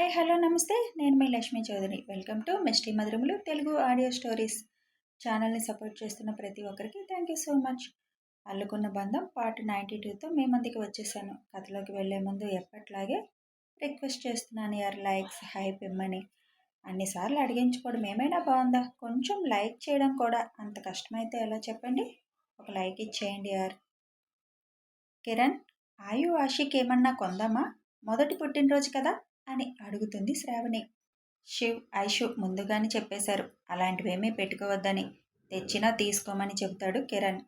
Hi hello నమస్తే. నేను మీ Lakshmi Chowdary. Welcome to misty మధురములు Telugu audio stories. ఛానల్ని సపోర్ట్ చేస్తున్న ప్రతి ఒక్కరికి థ్యాంక్ యూ సో మచ్. అల్లుకున్న బంధం పార్ట్ నైంటీ టూతో మీ ముందుకి వచ్చేసాను. కథలోకి వెళ్ళే ముందు ఎప్పట్లాగే రిక్వెస్ట్ చేస్తున్నాను యార్ లైక్స్ హైప్ ఇమ్మని. అన్నిసార్లు అడిగించుకోవడం ఏమైనా బాగుందా? కొంచెం లైక్ చేయడం కూడా అంత కష్టమైతే ఎలా చెప్పండి? ఒక లైక్ ఇచ్చేయండి యార్. కిరణ్ ఆయు ఆషిక్ ఏమన్నా కొందామా? మొదటి పుట్టినరోజు కదా? అని అడుగుతుంది శ్రావణి. శివ్ ఐషు ముందుగానే చెప్పేశారు. అలాంటివేమీ పెట్టుకోవద్దని. తెచ్చినా తీసుకోమని చెబుతాడు కిరణ్.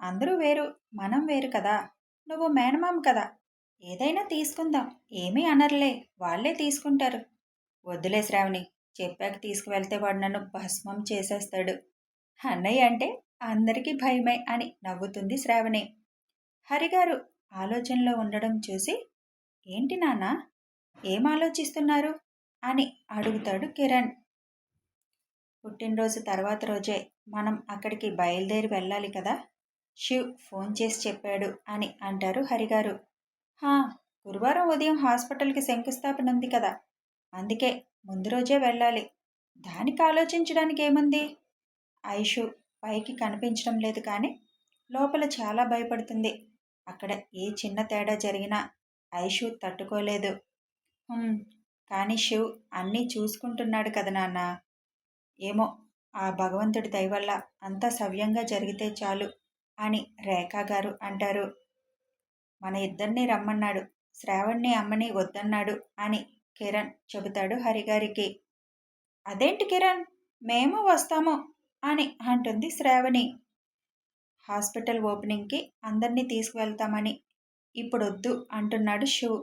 అందరూ వేరు. మనం వేరు కదా. నువ్వు మేనమామ కదా. ఏదైనా తీసుకుందాం. ఏమీ అనర్లే. వాళ్ళే తీసుకుంటారు. వద్దులే శ్రావణి. చెప్పాక తీసుకువెళ్తే వాడు నన్ను భస్మం చేసేస్తాడు. అన్నయ్య అంటే అందరికీ భయమే అని నవ్వుతుంది శ్రావణి. హరిగారు ఆలోచనలో ఉండడం చూసి ఏంటి నాన్న? ఏం ఆలోచిస్తున్నారు? అని అడుగుతాడు కిరణ్. పుట్టినరోజు తర్వాత రోజే మనం అక్కడికి బయలుదేరి వెళ్ళాలి కదా? శివ్ ఫోన్ చేసి చెప్పాడు అని అంటారు హరిగారు. హా గురువారం ఉదయం హాస్పిటల్కి శంకుస్థాపన ఉంది కదా? అందుకే ముందు రోజే వెళ్ళాలి. దానికి ఆలోచించడానికి ఏముంది? ఐషు పైకి కనిపించడం లేదు కానీ లోపల చాలా భయపడుతుంది. అక్కడ ఏ చిన్న తేడా జరిగినా ఐషు తట్టుకోలేదు. కానీ శివ్ అన్నీ చూసుకుంటున్నాడు కదా నాన్న. ఏమో ఆ భగవంతుడి దయవల్ల అంతా సవ్యంగా జరిగితే చాలు అని రేఖా గారు అంటారు. మన ఇద్దరిని రమ్మన్నాడు. శ్రావణ్ణి అమ్మని వద్దన్నాడు అని కిరణ్ చెబుతాడు హరిగారికి అదేంటి కిరణ్? మేము వస్తాము అని అంటుంది శ్రావణి. హాస్పిటల్ ఓపెనింగ్కి అందరినీ తీసుకువెళ్తామని ఇప్పుడొద్దు అంటున్నాడు శివ్.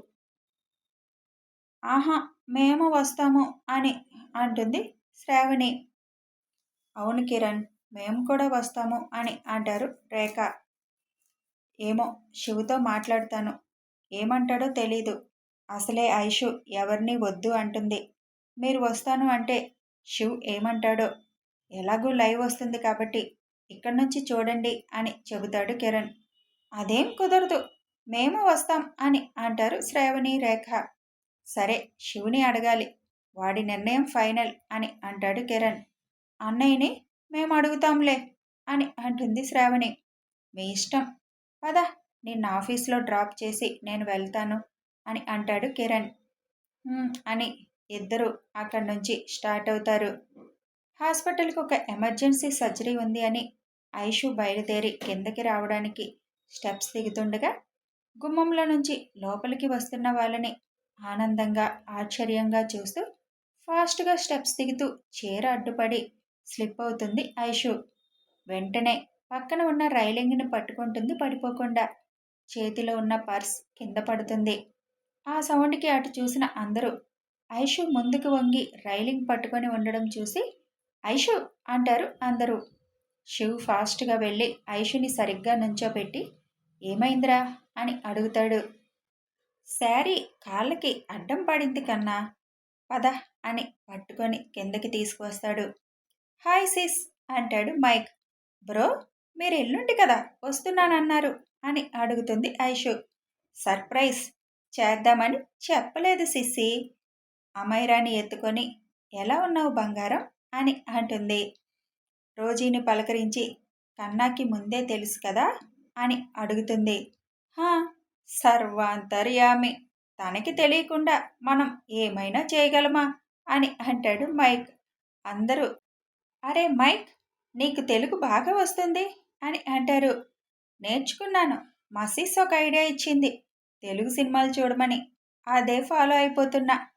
ఆహా మేము వస్తాము అని అంటుంది శ్రావణి. అవును కిరణ్ మేము కూడా వస్తాము అని అంటారు రేఖ. ఏమో శివుతో మాట్లాడతాను. ఏమంటాడో తెలీదు. అసలే ఐషు ఎవరిని వద్దు అంటుంది. మీరు వస్తాను అంటే శివ్ ఏమంటాడో? ఎలాగూ లైవ్ వస్తుంది కాబట్టి ఇక్కడి నుంచి చూడండి అని చెబుతాడు కిరణ్. అదేం కుదరదు. మేము వస్తాం అని అంటారు శ్రావణి రేఖ. సరే శివుని అడగాలి. వాడి నిర్ణయం ఫైనల్ అని అంటాడు కిరణ్. అన్నయ్యని మేము అడుగుతాంలే అని అంటుంది శ్రావణి. మీ ఇష్టం. పద నిన్న ఆఫీస్లో డ్రాప్ చేసి నేను వెళ్తాను అని అంటాడు కిరణ్. అని ఇద్దరు అక్కడి నుంచి స్టార్ట్ అవుతారు. హాస్పిటల్కి ఒక ఎమర్జెన్సీ సర్జరీ ఉంది అని ఐషు బయలుదేరి కిందకి రావడానికి స్టెప్స్ దిగుతుండగా గుమ్మంలో నుంచి లోపలికి వస్తున్న వాళ్ళని ఆనందంగా ఆశ్చర్యంగా చూస్తూ ఫాస్ట్గా స్టెప్స్ దిగుతూ చీర అడ్డుపడి స్లిప్ అవుతుంది ఐషు. వెంటనే పక్కన ఉన్న రైలింగ్ని పట్టుకుంటుంది పడిపోకుండా. చేతిలో ఉన్న పర్స్ కింద పడుతుంది. ఆ సౌండ్కి అటు చూసిన అందరూ ఐషు ముందుకు వంగి రైలింగ్ పట్టుకొని ఉండడం చూసి ఐషు అంటారు అందరూ. శివ్ ఫాస్ట్గా వెళ్ళి ఐషుని సరిగ్గా నుంచోబెట్టి ఏమైందిరా? అని అడుగుతాడు. శారీ కాళ్ళకి అడ్డం పడింది కన్నా పద అని పట్టుకొని కిందకి తీసుకువస్తాడు. హాయ్ సిస్ అంటాడు మైక్. బ్రో మీరు ఎల్లుండి కదా వస్తున్నానన్నారు అని అడుగుతుంది ఐషు. సర్ప్రైజ్! చేద్దామని చెప్పలేదు సిస్సి. అమైరాని ఎత్తుకొని ఎలా ఉన్నావు బంగారం? అని అంటుంది. రోజీని పలకరించి కన్నాకి ముందే తెలుసు కదా? అని అడుగుతుంది. హా సర్వాంతర్యామి. తనకి తెలియకుండా మనం ఏమైనా చేయగలమా? అని అంటాడు మైక్. అందరూ అరే మైక్ నీకు తెలుగు బాగా వస్తుంది? అని అంటారు. నేర్చుకున్నాను. మసీస్ ఒక ఐడియా ఇచ్చింది. తెలుగు సినిమాలు చూడమని. అదే ఫాలో అయిపోతున్నా.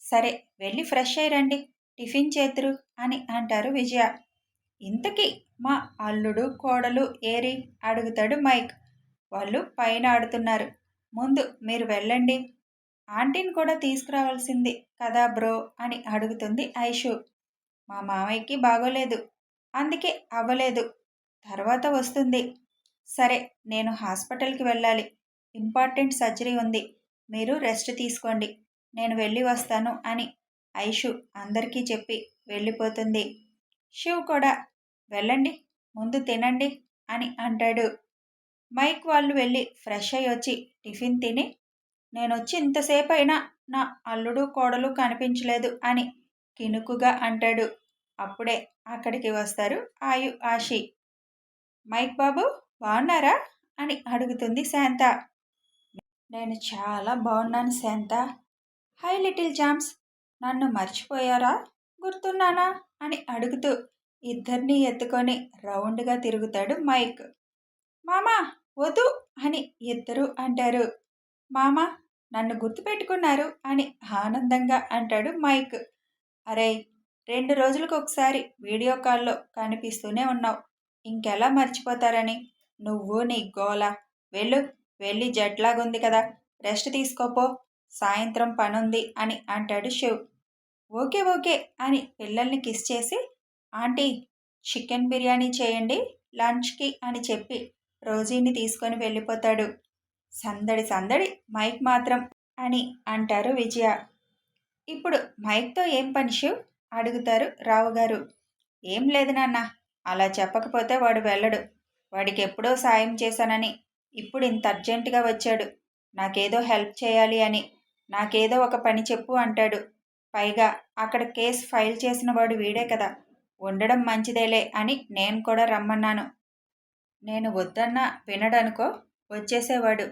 సరే వెళ్ళి ఫ్రెష్ అయ్యి రండి. టిఫిన్ చేతురు అని అంటారు విజయ. ఇంతకీ మా అల్లుడు కోడలు ఏరి అడుగుతాడు మైక్. వాళ్ళు పైన ఆడుతున్నారు. ముందు మీరు వెళ్ళండి. ఆంటీని కూడా తీసుకురావాల్సింది కదా బ్రో అని అడుగుతుంది ఐషు. మా మామయ్యకి బాగోలేదు. అందుకే అవ్వలేదు. తర్వాత వస్తుంది. సరే నేను హాస్పిటల్కి వెళ్ళాలి. ఇంపార్టెంట్ సర్జరీ ఉంది. మీరు రెస్ట్ తీసుకోండి. నేను వెళ్ళి వస్తాను అని ఐషు అందరికీ చెప్పి వెళ్ళిపోతుంది. శివ్ కూడా వెళ్ళండి ముందు తినండి అని అంటాడు. మైక్ వాళ్ళు వెళ్ళి ఫ్రెష్ అయ్యి వచ్చి టిఫిన్ తిని నేను వచ్చి ఇంతసేపు అయినా నా అల్లుడు కోడలు కనిపించలేదు అని కినుకుగా అంటాడు. అప్పుడే అక్కడికి వస్తారు ఆయు ఆషి మైక్ బాబు బాగున్నారా? అని అడుగుతుంది శాంత. నేను చాలా బాగున్నాను శాంత. హై లిటిల్ జామ్స్ నన్ను మర్చిపోయారా? గుర్తున్నానా? అని అడుగుతూ ఇద్దరిని ఎత్తుకొని రౌండ్గా తిరుగుతాడు మైక్. మామా వద్దు అని ఇద్దరు అంటారు. మామ నన్ను గుర్తుపెట్టుకున్నారు అని ఆనందంగా అంటాడు మైక్. అరే రెండు రోజులకు ఒకసారి వీడియో కాల్లో కనిపిస్తూనే ఉన్నావు. ఇంకెలా మర్చిపోతారని? నువ్వు నీ గోల. వెళ్ళు వెళ్ళి జట్లాగుంది కదా. రెస్ట్ తీసుకోపో. సాయంత్రం పనుంది అని అంటాడు శివ్. ఓకే ఓకే అని పిల్లల్ని కిస్ చేసి ఆంటీ చికెన్ బిర్యానీ చేయండి లంచ్కి అని చెప్పి రోజీని తీసుకొని వెళ్ళిపోతాడు. సందడి సందడి మైక్ మాత్రం అని అంటారు విజయ. ఇప్పుడు మైక్తో ఏం పని శివ్ అడుగుతారు రావు గారు. ఏం లేదు నాన్న అలా చెప్పకపోతే వాడు వెళ్ళడు. వాడికి ఎప్పుడో సాయం చేశానని ఇప్పుడు ఇంత అర్జెంటుగా వచ్చాడు. నాకేదో హెల్ప్ చేయాలి అని నాకేదో ఒక పని చెప్పు అంటాడు. పైగా అక్కడ కేసు ఫైల్ చేసిన వాడు వీడే కదా. ఉండడం మంచిదేలే అని నేను కూడా రమ్మన్నాను. నేను వద్దన్నా వినడనుకో వచ్చేసేవాడు.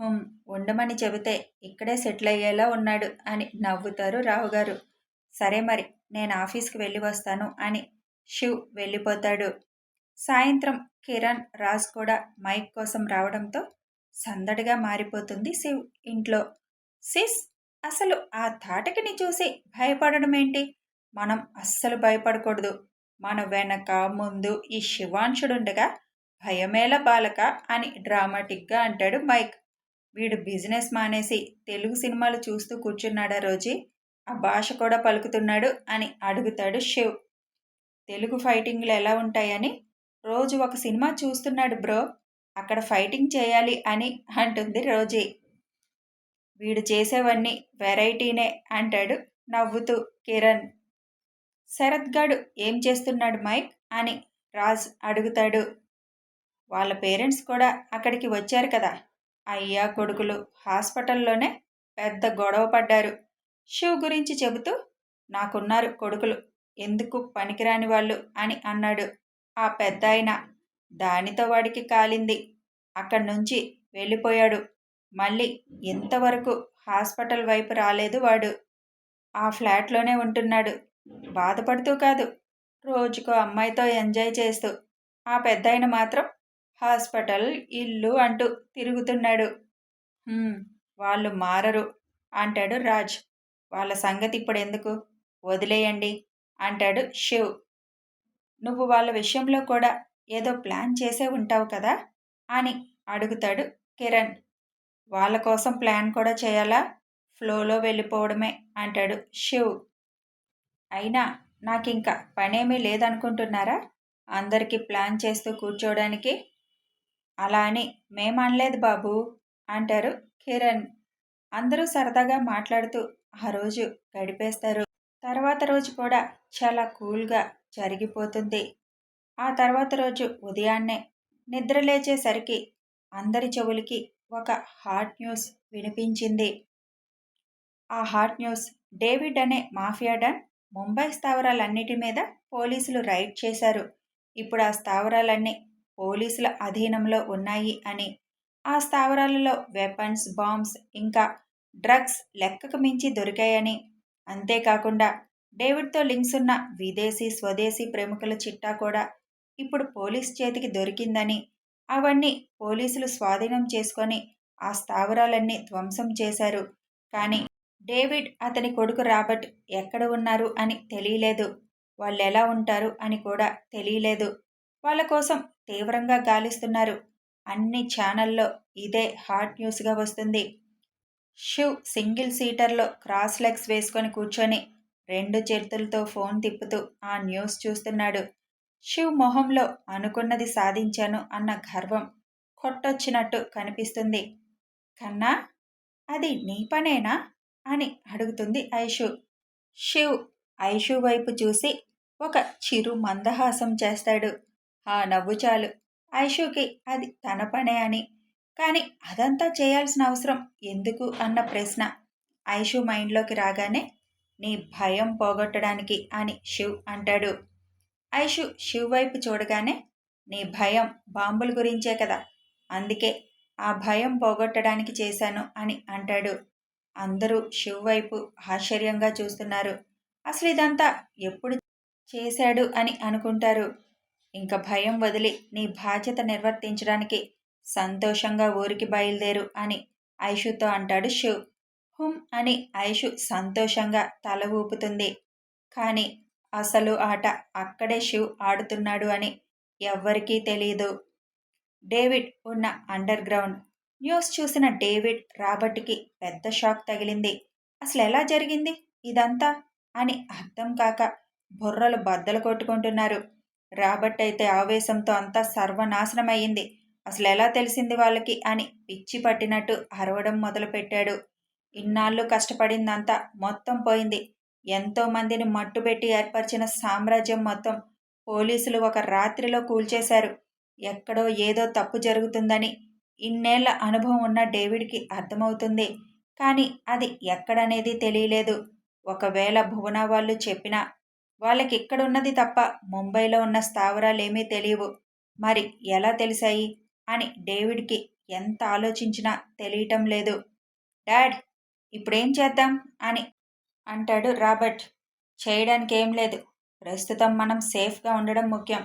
హుం ఉండమని చెబితే ఇక్కడే సెటిల్ అయ్యేలా ఉన్నాడు అని నవ్వుతారు రావుగారు. సరే మరి నేను ఆఫీస్కి వెళ్ళి వస్తాను అని శివ్ వెళ్ళిపోతాడు. సాయంత్రం కిరణ్ రాజ్ కూడా మైక్ కోసం రావడంతో సందడిగా మారిపోతుంది శివ్ ఇంట్లో. సిస్! అసలు ఆ తాటకిని చూసి భయపడడం ఏంటి? మనం అస్సలు భయపడకూడదు. మన వెనక ముందు ఈ శివాంశుడుండగా భయమేల బాలక అని డ్రామాటిక్గా అంటాడు మైక్. వీడు బిజినెస్ మానేసి తెలుగు సినిమాలు చూస్తూ కూర్చున్నాడా రోజీ? ఆ భాష కూడా పలుకుతున్నాడు అని అడుగుతాడు శివ్. తెలుగు ఫైటింగ్లు ఎలా ఉంటాయని? రోజు ఒక సినిమా చూస్తున్నాడు బ్రో. అక్కడ ఫైటింగ్ చేయాలి అని అంటుంది రోజీ. వీడు చేసేవన్నీ వెరైటీనే అంటాడు నవ్వుతూ కిరణ్. శరత్ గాడు ఏం చేస్తున్నాడు మైక్? అని రాజ్ అడుగుతాడు. వాళ్ళ పేరెంట్స్ కూడా అక్కడికి వచ్చారు కదా. అయ్యా కొడుకులు హాస్పిటల్లోనే పెద్ద గొడవ పడ్డారు. శివ్ గురించి చెబుతూ నాకున్నారు కొడుకులు ఎందుకు పనికిరాని వాళ్ళు? అని అన్నాడు. ఆ పెద్ద ఆయన దానితో వాడికి కాలింది. అక్కడి నుంచి వెళ్ళిపోయాడు. మళ్ళీ ఇంతవరకు హాస్పిటల్ వైపు రాలేదు వాడు. ఆ ఫ్లాట్లోనే ఉంటున్నాడు. బాధపడుతూ కాదు. రోజుకో అమ్మాయితో ఎంజాయ్ చేస్తూ. ఆ పెద్దాయన మాత్రం హాస్పిటల్ ఇల్లు అంటూ తిరుగుతున్నాడు. వాళ్ళు మారరు అంటాడు రాజ్. వాళ్ళ సంగతి ఇప్పుడు ఎందుకు? వదిలేయండి అంటాడు శివ్. నువ్వు వాళ్ళ విషయంలో కూడా ఏదో ప్లాన్ చేసే ఉంటావు కదా అని అడుగుతాడు కిరణ్. వాళ్ళ కోసం ప్లాన్ కూడా చేయాలా? ఫ్లోలో వెళ్ళిపోవడమే అంటాడు శివ్. అయినా నాకు ఇంకా పనేమీ లేదనుకుంటున్నారా? అందరికీ ప్లాన్ చేస్తూ కూర్చోవడానికి? అలా అని మేమనలేదు బాబు అంటారు కిరణ్. అందరూ సరదాగా మాట్లాడుతూ ఆ రోజు గడిపేస్తారు. తర్వాత రోజు కూడా చాలా కూల్గా జరిగిపోతుంది. ఆ తర్వాత రోజు ఉదయాన్నే నిద్ర లేచేసరికి అందరి చెవులకి ఒక హాట్ న్యూస్ వినిపించింది. ఆ హాట్ న్యూస్ డేవిడ్ అనే మాఫియా డన్ ముంబై స్థావరాలన్నిటి మీద పోలీసులు రైడ్ చేశారు. ఇప్పుడు ఆ స్థావరాలన్నీ పోలీసుల అధీనంలో ఉన్నాయి అని. ఆ స్థావరాలలో వెపన్స్ బాంబ్స్ ఇంకా డ్రగ్స్ లెక్కకు మించి దొరికాయని. అంతేకాకుండా డేవిడ్తో లింక్స్ ఉన్న విదేశీ స్వదేశీ ప్రముఖుల చిట్టా కూడా ఇప్పుడు పోలీస్ చేతికి దొరికిందని. అవన్నీ పోలీసులు స్వాధీనం చేసుకొని ఆ స్థావరాలన్నీ ధ్వంసం చేశారు. కానీ డేవిడ్ అతని కొడుకు రాబర్ట్ ఎక్కడ ఉన్నారు అని తెలియలేదు. వాళ్ళు ఎలా ఉంటారు అని కూడా తెలియలేదు. వాళ్ళ కోసం తీవ్రంగా గాలిస్తున్నారు. అన్ని ఛానల్లో ఇదే హాట్ న్యూస్గా వస్తుంది. షివ్ సింగిల్ సీటర్లో క్రాస్ లెగ్స్ వేసుకొని కూర్చొని రెండు చేతులతో ఫోన్ తిప్పుతూ ఆ న్యూస్ చూస్తున్నాడు. శివ్ మొహంలో అనుకున్నది సాధించాను అన్న గర్వం కొట్టొచ్చినట్టు కనిపిస్తుంది. కన్నా అది నీ పనేనా? అని అడుగుతుంది ఐషు. శివ్ ఐషు వైపు చూసి ఒక చిరు మందహాసం చేస్తాడు. ఆ నవ్వు చాలు. ఐషుకి అది తన పనే అని. కానీ అదంతా చేయాల్సిన అవసరం ఎందుకు? అన్న ప్రశ్న. ఐషు మైండ్లోకి రాగానే నీ భయం పోగొట్టడానికి అని శివ్ అంటాడు. ఐషు శివ్ వైపు చూడగానే నీ భయం బాంబుల గురించే కదా. అందుకే ఆ భయం పోగొట్టడానికి చేశాను అని అంటాడు. అందరూ శివ్ వైపు ఆశ్చర్యంగా చూస్తున్నారు. అసలు ఇదంతా ఎప్పుడు చేశాడు అని అనుకుంటారు. ఇంకా భయం వదిలి నీ బాధ్యత నిర్వర్తించడానికి సంతోషంగా ఊరికి బయలుదేరు అని ఐషుతో అంటాడు శివ్. హుమ్ అని ఐషు సంతోషంగా తల ఊపుతుంది. కానీ అసలు ఆట అక్కడే శివ్ ఆడుతున్నాడు అని ఎవ్వరికీ తెలియదు డేవిడ్ ఉన్న అండర్ గ్రౌండ్ న్యూస్ చూసిన డేవిడ్ రాబర్ట్కి పెద్ద షాక్ తగిలింది. అసలు ఎలా జరిగింది ఇదంతా? అని అర్థం కాక బుర్రలు బద్దలు కొట్టుకుంటున్నారు. రాబర్ట్ అయితే ఆవేశంతో అంతా సర్వనాశనమయ్యింది. అసలు ఎలా తెలిసింది వాళ్ళకి అని పిచ్చి పట్టినట్టు అరవడం మొదలుపెట్టాడు. ఇన్నాళ్ళు కష్టపడిందంతా మొత్తం పోయింది. ఎంతో మందిని మట్టుబెట్టి ఏర్పరిచిన సామ్రాజ్యం మొత్తం పోలీసులు ఒక రాత్రిలో కూల్చేశారు. ఎక్కడో ఏదో తప్పు జరుగుతుందని ఇన్నేళ్ళ అనుభవం ఉన్న డేవిడ్కి అర్థమవుతుంది. కానీ అది ఎక్కడనేది తెలియలేదు. ఒకవేళ భువన వాళ్ళు చెప్పినా వాళ్ళకి ఇక్కడున్నది తప్ప ముంబైలో ఉన్న స్థావరాలేమీ తెలియవు. మరి ఎలా తెలిసాయి అని డేవిడ్కి ఎంత ఆలోచించినా తెలియటం లేదు. డాడ్ ఇప్పుడేం చేద్దాం? అని అంటాడు రాబర్ట్. చేయడానికి ఏం లేదు. ప్రస్తుతం మనం సేఫ్గా ఉండడం ముఖ్యం.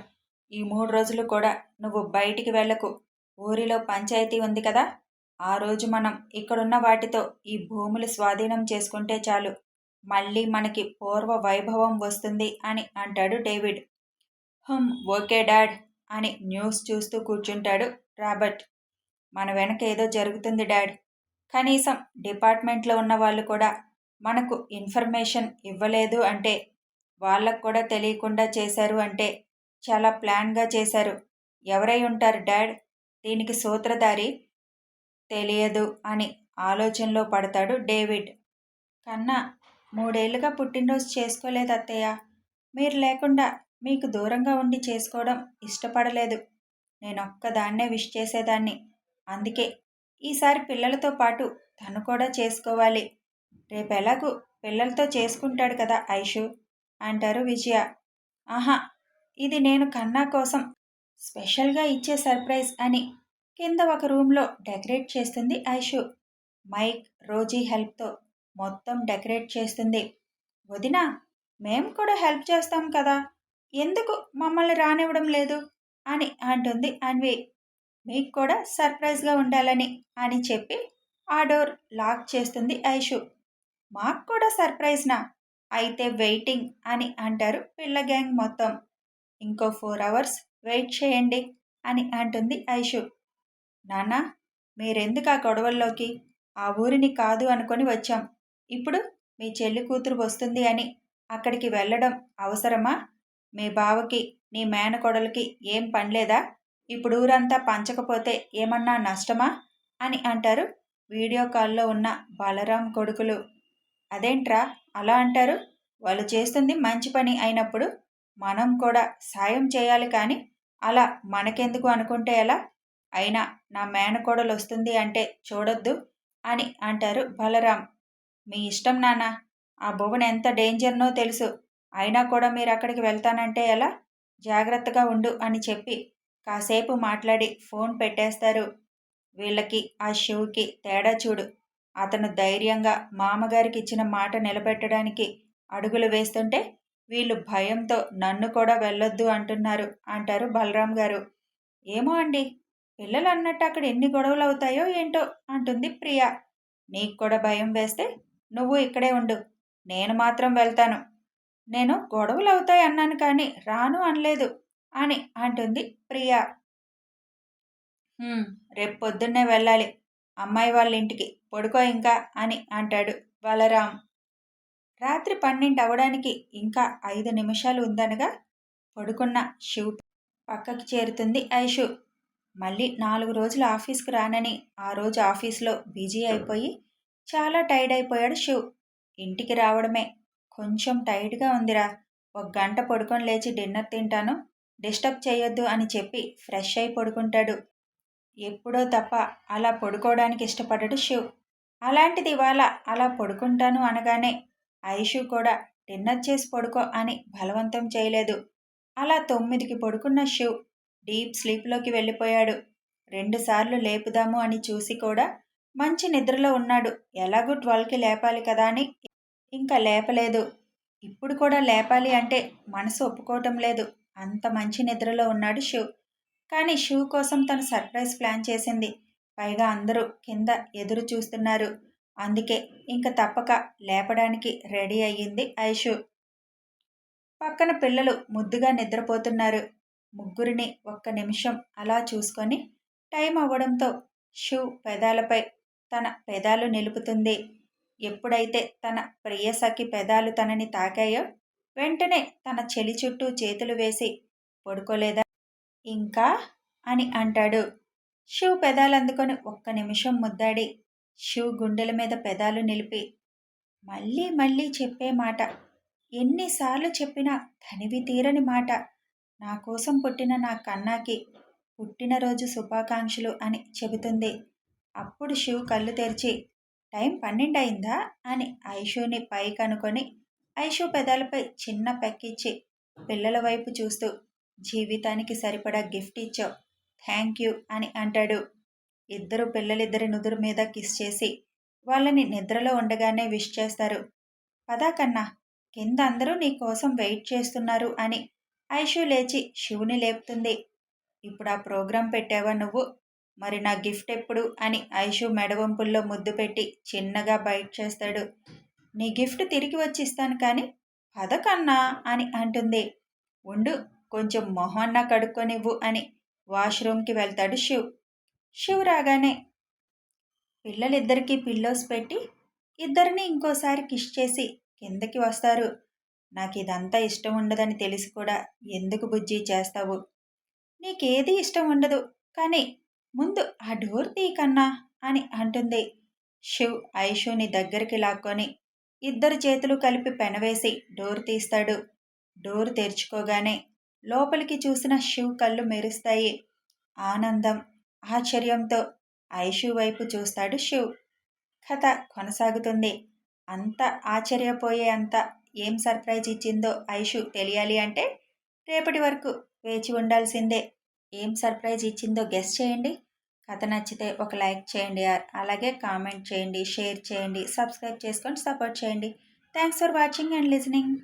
ఈ మూడు రోజులు కూడా నువ్వు బయటికి వెళ్ళకు. ఊరిలో పంచాయతీ ఉంది కదా? ఆ రోజు మనం ఇక్కడున్న వాటితో ఈ భూములు స్వాధీనం చేసుకుంటే చాలు. మళ్ళీ మనకి పూర్వ వైభవం వస్తుంది అని అంటాడు డేవిడ్. హుమ్ ఓకే డాడ్ అని న్యూస్ చూస్తూ కూర్చుంటాడు రాబర్ట్. మన వెనక ఏదో జరుగుతుంది డాడ్. కనీసం డిపార్ట్మెంట్లో ఉన్న వాళ్ళు కూడా మనకు ఇన్ఫర్మేషన్ ఇవ్వలేదు అంటే వాళ్ళకు కూడా తెలియకుండా చేశారు అంటే చాలా ప్లాన్గా చేశారు. ఎవరై ఉంటారు డాడ్? దీనికి సూత్రధారి తెలియదు అని ఆలోచనలో పడతాడు డేవిడ్. కన్నా మూడేళ్ళుగా పుట్టినరోజు చేసుకోలేదు అత్తయ్య. మీరు లేకుండా మీకు దూరంగా ఉండి చేసుకోవడం ఇష్టపడలేదు. నేను ఒక్కదాన్నే విష్ చేసేదాన్ని. అందుకే ఈసారి పిల్లలతో పాటు తను కూడా చేసుకోవాలి. రేపు ఎలాగూ పిల్లలతో చేసుకుంటాడు కదా ఐషు? అంటారు విజయ. ఆహా ఇది నేను కన్నా కోసం స్పెషల్గా ఇచ్చే సర్ప్రైజ్ అని కింద ఒక రూమ్లో డెకరేట్ చేస్తుంది ఐషు. మైక్ రోజీ హెల్ప్తో మొత్తం డెకరేట్ చేస్తుంది. వదిన మేము కూడా హెల్ప్ చేస్తాం కదా. ఎందుకు మమ్మల్ని రానివ్వడం లేదు? అని అంటుంది అన్వి. మీకు కూడా సర్ప్రైజ్గా ఉండాలని అని చెప్పి ఆ డోర్ లాక్ చేస్తుంది ఐషు. మాకు కూడా సర్ప్రైజ్నా? అయితే వెయిటింగ్ అని అంటారు పిల్ల గ్యాంగ్ మొత్తం. ఇంకో ఫోర్ అవర్స్ వెయిట్ చేయండి అని అంటుంది ఐషు. నాన్న మీరెందుకు ఆ గొడవల్లోకి? ఆ ఊరిని కాదు అనుకొని వచ్చాం. ఇప్పుడు మీ చెల్లి కూతురు వస్తుంది అని అక్కడికి వెళ్ళడం అవసరమా? మీ బావకి నీ మేనకోడలకి ఏం పనిలేదా ఇప్పుడు ఊరంతా పంచకపోతే ఏమన్నా నష్టమా? అని అంటారు వీడియో కాల్లో ఉన్న బలరాం కొడుకులు. అదేంట్రా? అలా అంటారు? వాళ్ళు చేస్తుంది మంచి పని అయినప్పుడు మనం కూడా సాయం చేయాలి కానీ అలా మనకెందుకు అనుకుంటే ఎలా? అయినా నా మేనకోడలు వస్తుంది అంటే చూడొద్దు అని అంటారు బలరాం. మీ ఇష్టం నాన్న ఆ భువన్ ఎంత డేంజర్నో తెలుసు. అయినా కూడా మీరు అక్కడికి వెళ్తానంటే ఎలా? జాగ్రత్తగా ఉండు అని చెప్పి కాసేపు మాట్లాడి ఫోన్ పెట్టేస్తారు. వీళ్ళకి ఆ షూకి తేడా చూడు. అతను ధైర్యంగా మామగారికి ఇచ్చిన మాట నిలబెట్టడానికి అడుగులు వేస్తుంటే వీళ్ళు భయంతో నన్ను కూడా వెళ్ళొద్దు అంటున్నారు అంటారు బలరాం గారు. ఏమో అండి పిల్లలు అన్నట్టు అక్కడ ఎన్ని గొడవలు అవుతాయో ఏంటో అంటుంది ప్రియా. నీకు కూడా భయం వేస్తే నువ్వు ఇక్కడే ఉండు నేను మాత్రం వెళ్తాను. నేను గొడవలు అవుతాయి అన్నాను కానీ రాను అనలేదు అని అంటుంది ప్రియా. రేపు పొద్దున్నే వెళ్ళాలి అమ్మాయి వాళ్ళ ఇంటికి పడుకో ఇంకా అని అంటాడు బలరాం. రాత్రి పన్నెండు అవడానికి ఇంకా ఐదు నిమిషాలు ఉందనగా పడుకున్న శివ పక్కకి చేరుతుంది ఐషు. మళ్ళీ నాలుగు రోజులు ఆఫీస్కి రానని ఆ రోజు ఆఫీస్లో బిజీ అయిపోయి చాలా టైర్డ్ అయిపోయాడు శివ్. ఇంటికి రావడమే కొంచెం టైర్డ్గా ఉందిరా. ఒక గంట పడుకొని లేచి డిన్నర్ తింటాను డిస్టర్బ్ చేయొద్దు అని చెప్పి ఫ్రెష్ అయి పడుకుంటాడు. ఎప్పుడో తప్ప అలా పడుకోవడానికి ఇష్టపడడు శివ్. అలాంటిది ఇవాళ అలా పడుకుంటాను అనగానే ఐషు కూడా డిన్నర్ చేసి పడుకో అని బలవంతం చేయలేదు. అలా తొమ్మిదికి పడుకున్న శివ్ డీప్ స్లీప్లోకి వెళ్ళిపోయాడు. రెండుసార్లు లేపుదాము అని చూసి కూడా మంచి నిద్రలో ఉన్నాడు. ఎలాగూ ట్వెల్వ్కి లేపాలి కదా అని ఇంకా లేపలేదు. ఇప్పుడు కూడా లేపాలి అంటే మనసు ఒప్పుకోవటం లేదు. అంత మంచి నిద్రలో ఉన్నాడు శివ్. కానీ షూ కోసం తను సర్ప్రైజ్ ప్లాన్ చేసింది. పైగా అందరూ కింద ఎదురు చూస్తున్నారు. అందుకే ఇంక తప్పక లేపడానికి రెడీ అయ్యింది ఐషు. పక్కన పిల్లలు ముద్దుగా నిద్రపోతున్నారు. ముగ్గురిని ఒక్క నిమిషం అలా చూసుకొని టైం అవ్వడంతో షూ పెదాలపై తన పెదాలు నిలుపుతుంది. ఎప్పుడైతే తన ప్రియసఖి పెదాలు తనని తాకాయో వెంటనే తన చెలి చుట్టూ చేతులు వేసి పడుకోలేదా? ఇంకా? అని అంటాడు. శివ్ పెదాలు అందుకొని ఒక్క నిమిషం ముద్దాడి. శివ్ గుండెల మీద పెదాలు నిలిపి. మళ్ళీ మళ్ళీ చెప్పే మాట. ఎన్నిసార్లు చెప్పినా తనివి తీరని మాట. నా కోసం పుట్టిన నా కన్నాకి పుట్టినరోజు శుభాకాంక్షలు అని చెబుతుంది. అప్పుడు శివ్ కళ్ళు తెరిచి టైం పన్నెండయిందా? అని ఐషుని పైకి అనుకొని ఐషు పెదాలపై చిన్న పెక్కిచ్చి పిల్లల వైపు చూస్తూ జీవితానికి సరిపడా గిఫ్ట్ ఇచ్చావు. థ్యాంక్ యూ అని అంటాడు. ఇద్దరు పిల్లలిద్దరి నుదురు మీద కిస్ చేసి వాళ్ళని నిద్రలో ఉండగానే విష్ చేస్తారు. పదా కన్నా కింద అందరూ నీ కోసం వెయిట్ చేస్తున్నారు అని ఐషు లేచి శివుని లేపుతుంది. ఇప్పుడు ఆ ప్రోగ్రాం పెట్టావా నువ్వు? మరి నా గిఫ్ట్ ఎప్పుడు? అని ఐషు మెడవంపుల్లో ముద్దు పెట్టి చిన్నగా బయట చేస్తాడు. నీ గిఫ్ట్ తిరిగి వచ్చిస్తాను కానీ కానీ పదకన్నా అని అంటుంది. ఉండు కొంచెం మొహన్నా కడుక్కొనివ్వు అని వాష్రూమ్కి వెళ్తాడు శివ్. శివ్ రాగానే పిల్లలిద్దరికీ పిల్లోస్ పెట్టి ఇద్దరిని ఇంకోసారి కిష్ చేసి కిందకి వస్తారు. నాకు ఇదంతా ఇష్టం ఉండదని తెలిసి కూడా ఎందుకు బుజ్జి చేస్తావు? నీకేది ఇష్టం ఉండదు కానీ ముందు ఆ డోర్ తీకన్నా అని అంటుంది. శివ్ ఐషుని దగ్గరికి లాక్కొని ఇద్దరు చేతులు కలిపి పెనవేసి డోర్ తీస్తాడు. డోర్ తెరుచుకోగానే లోపలికి చూసిన శివ్ కళ్ళు మెరుస్తాయి. ఆనందం ఆశ్చర్యంతో ఐషు వైపు చూస్తాడు శివ్ కథ కొనసాగుతుంది. అంత ఆశ్చర్యపోయే అంత ఏం సర్ప్రైజ్ ఇచ్చిందో ఐషు తెలియాలి అంటే రేపటి వరకు వేచి ఉండాల్సిందే. ఏం సర్ప్రైజ్ ఇచ్చిందో గెస్ చేయండి. కథ నచ్చితే ఒక లైక్ చేయండి. అలాగే కామెంట్ చేయండి షేర్ చేయండి సబ్స్క్రైబ్ చేసుకొని సపోర్ట్ చేయండి. Thanks for watching and listening.